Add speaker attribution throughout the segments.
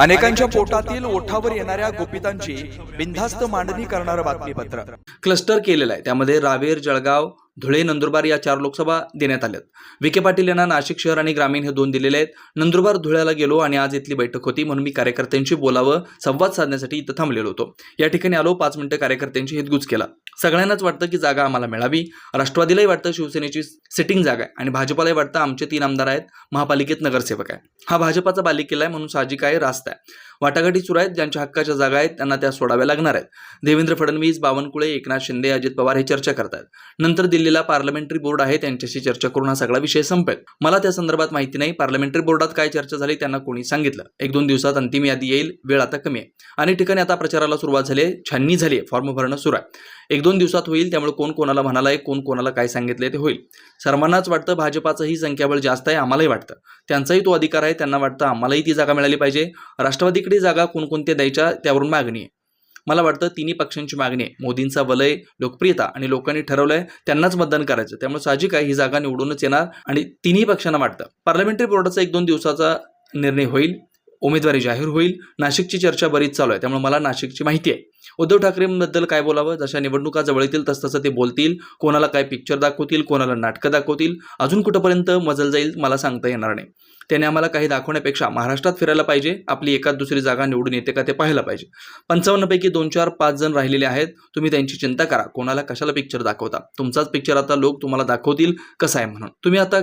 Speaker 1: अनेकांच्या पोटातील ओठावर येणाऱ्या गोपितांची बिनधास्त मांडणी करणारं बातमीपत्र. क्लस्टर केलेलं आहे. त्यामध्ये रावेर जळगाव धुळे नंदुरबार या चार लोकसभा देण्यात आल्यात. विखे पाटील यांना नाशिक शहर आणि ग्रामीण हे दोन दिलेले आहेत. नंदुरबार धुळ्याला गेलो आणि आज इथली बैठक होती. म्हणून मी कार्यकर्त्यांशी बोलावं संवाद साधण्यासाठी इथं थांबलेलो होतो. या ठिकाणी आलो पाच मिनिटं कार्यकर्त्यांची हितगुज केला. सगळ्यांनाच वाटतं की जागा आम्हाला मिळावी. राष्ट्रवादीलाही वाटतं शिवसेनेची सिटिंग जागा आहे आणि भाजपालाही वाटतं आमचे तीन आमदार आहेत महापालिकेत नगरसेवक आहे. हा भाजपाचा बालिकेला आहे म्हणून साहजिक आहे रास्त आहे. वाटाघाटी सुरू आहेत ज्यांच्या हक्काच्या जागा आहेत त्यांना त्या सोडाव्या लागणार आहेत. देवेंद्र फडणवीस बावनकुळे एकनाथ शिंदे अजित पवार हे चर्चा करतात. नंतर दिल्लीला पार्लमेंटरी बोर्ड आहे त्यांच्याशी चर्चा करून हा सगळा विषय संपेल. मला त्या संदर्भात माहिती नाही पार्लमेंटरी बोर्डात काय चर्चा झाली त्यांना कोणी सांगितलं. एक दोन दिवसात अंतिम यादी येईल वेळ आता कमी आहे. अनेक ठिकाणी आता प्रचाराला सुरुवात झाली आहे छाननी झाली आहे फॉर्म भरणं सुरू आहे. एक दोन दिवसात होईल त्यामुळे कोण कोणाला म्हणालाय कोण कोणाला काय सांगितलंय ते होईल. सर्वांनाच वाटतं भाजपाचंही संख्याबळ जास्त आहे आम्हालाही वाटतं. त्यांचाही तो अधिकार आहे त्यांना वाटतं आम्हालाही ती जागा मिळाली पाहिजे. राष्ट्रवादीकडे जागा कोणकोणत्या द्यायच्या त्यावरून मागणी आहे. मला वाटतं तिन्ही पक्षांची मागणी आहे. मोदींचा वलय लोकप्रियता आणि लोकांनी ठरवलंय त्यांनाच मतदान करायचं. त्यामुळे साहजिक आहे ही जागा निवडूनच येणार आणि तिन्ही पक्षांना वाटतं. पार्लमेंटरी बोर्डाचा एक दोन दिवसाचा निर्णय होईल. उमेदवारी जाहीर होईल. नाशिकची चर्चा बरीच चालू आहे. त्यामुळे मला नाशिकची माहिती आहे. उद्धव ठाकरेंबद्दल काय बोलावं? जशा निवडणुका जवळ येतील तसतसं ते बोलतील. कोणाला काय पिक्चर दाखवतील कोणाला नाटकं दाखवतील? अजून कुठंपर्यंत मजल जाईल मला सांगता येणार नाही. त्याने आम्हाला काही दाखवण्यापेक्षा महाराष्ट्रात फिरायला पाहिजे. आपली एकाच दुसरी जागा निवडून येते का ते पाहायला पाहिजे. पंचावन्नपैकी दोन चार पाच जण राहिलेले आहेत. तुम्ही त्यांची चिंता करा. कोणाला कशाला पिक्चर दाखवता? तुमचाच पिक्चर आता लोक तुम्हाला दाखवतील. कसा आहे म्हणून. तुम्ही आता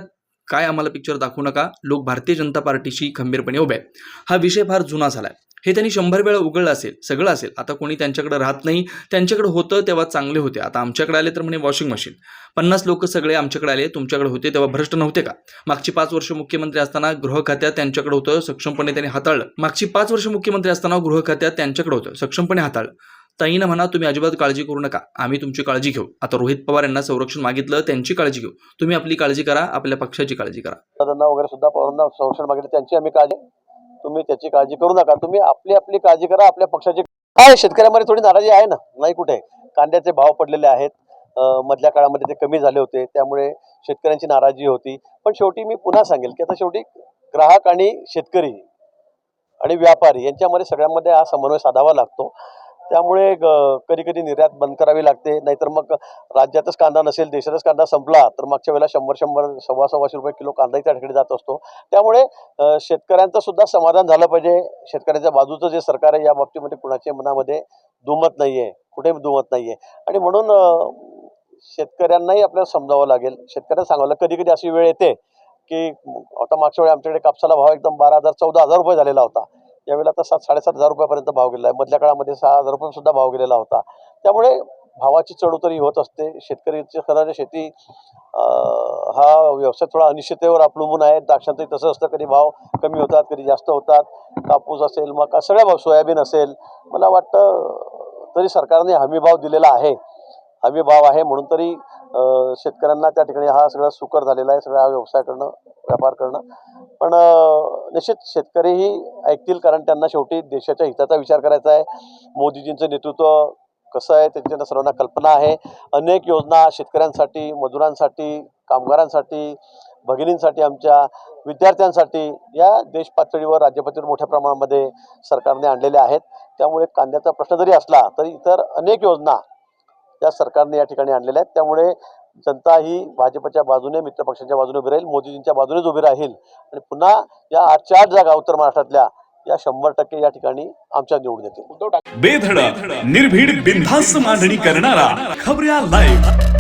Speaker 1: काय आम्हाला पिक्चर दाखवू नका? लोक भारतीय जनता पार्टीशी खंबीरपणे उभे आहेत. हा विषय फार जुना झाला आहे हे त्यांनी शंभर वेळा उघडलं असेल सगळं असेल. आता कोणी त्यांच्याकडे राहत नाही. त्यांच्याकडे होतं तेव्हा चांगले होते. आता आमच्याकडे आले तर म्हणे वॉशिंग मशीन पन्नास लोक सगळे आमच्याकडे आले तुमच्याकडे होते तेव्हा भ्रष्ट नव्हते का? मागची पाच वर्ष मुख्यमंत्री असताना गृह खात्यात त्यांच्याकडे होतं सक्षमपणे त्यांनी हाताळलं. मागची पाच वर्ष मुख्यमंत्री असताना गृह खात्यात त्यांच्याकडे होतं सक्षमपणे हाताळलं. ताईनं म्हणा तुम्ही अजिबात काळजी करू नका. आम्ही तुमची काळजी घेऊ. आता रोहित पवार यांना संरक्षण मागितलं त्यांची काळजी घेऊ. तुम्ही आपली काळजी करा आपल्या पक्षाची काळजी करा.
Speaker 2: वगैरे सुद्धा पवारांना संरक्षण मागितलं त्यांची आम्ही काळजी तुम्ही त्याची काळजी करू नका. तुम्ही आपली आपली काळजी करा आपल्या पक्षाची काय शेतकऱ्यामध्ये थोडी नाराजी आहे ना? नाही कुठे. कांद्याचे भाव पडलेले आहेत. मधल्या काळामध्ये ते कमी झाले होते त्यामुळे शेतकऱ्यांची नाराजी होती. पण शेवटी मी पुन्हा सांगेल की आता शेवटी ग्राहक आणि शेतकरी आणि व्यापारी यांच्यामध्ये सगळ्यांमध्ये हा समन्वय साधावा लागतो. त्यामुळे कधी कधी निर्यात बंद करावी लागते. नाहीतर मग राज्यातच कांदा नसेल देशातच कांदा संपला तर मागच्या वेळेला शंभर शंभर सव्वा सव्वाशे रुपये किलो कांदाही त्या जात असतो. त्यामुळे शेतकऱ्यांचं सुद्धा समाधान झालं पाहिजे. शेतकऱ्यांच्या बाजूचं जे सरकार आहे या बाबतीमध्ये कुणाच्या मनामध्ये दुमत आहे कुठेही दुमत आहे आणि म्हणून शेतकऱ्यांनाही आपल्याला समजावं लागेल. शेतकऱ्यांना सांगावं लागेल. कधी कधी अशी वेळ येते की आता मागच्या वेळी आमच्याकडे कापसाला भाव एकदम बारा हजार चौदा हजार रुपये झालेला होता. यावेळेला आता सात साडेसात हजार रुपयापर्यंत भाव गेलेला आहे. मधल्या काळामध्ये सहा हजार रुपये सुद्धा भाव गेलेला होता. त्यामुळे भावाची चढउतरी होत असते. शेतकरीची खरं शेती हा व्यवसाय थोडा अनिश्चिततेवर अवलंबून आहे. द्राक्षांचंही तसं असतं. कधी भाव कमी होतात कधी जास्त होतात. कापूस असेल मका सगळ्या भाव सोयाबीन असेल. मला वाटतं तरी सरकारने हमी भाव दिलेला आहे. हमी भाव आहे म्हणून तरी शेतकऱ्यांना त्या ठिकाणी हा सगळा सुकर झालेला आहे सगळा हा व्यवसाय करणं व्यापार करणं. पण निश्चित शेतकरीही ऐकतील कारण त्यांना शेवटी देशाच्या हिताचा विचार करायचा आहे. मोदीजींचं नेतृत्व कसं आहे त्यांच्या सर्वांना कल्पना आहे. अनेक योजना शेतकऱ्यांसाठी मजुरांसाठी कामगारांसाठी भगिनींसाठी आमच्या विद्यार्थ्यांसाठी या देश पातळीवर राज्य पातळीवर मोठ्या प्रमाणामध्ये सरकारने आणलेल्या आहेत. त्यामुळे कांद्याचा प्रश्न जरी असला तरी इतर अनेक योजना या सरकारने या ठिकाणी आणलेल्या आहेत. त्यामुळे जनता ही भाजपच्या बाजूने मित्रपक्षांच्या बाजूने उभी राहील मोदीजींच्या बाजूनेच उभी राहील. आणि पुन्हा या आठच्या आठ जागा उत्तर महाराष्ट्रातल्या या शंभर टक्के या ठिकाणी आमच्या निवडून येतील.
Speaker 3: बेधडक निर्भीड बिनधास्त मांडणी करणारा खबऱ्या लाईव्ह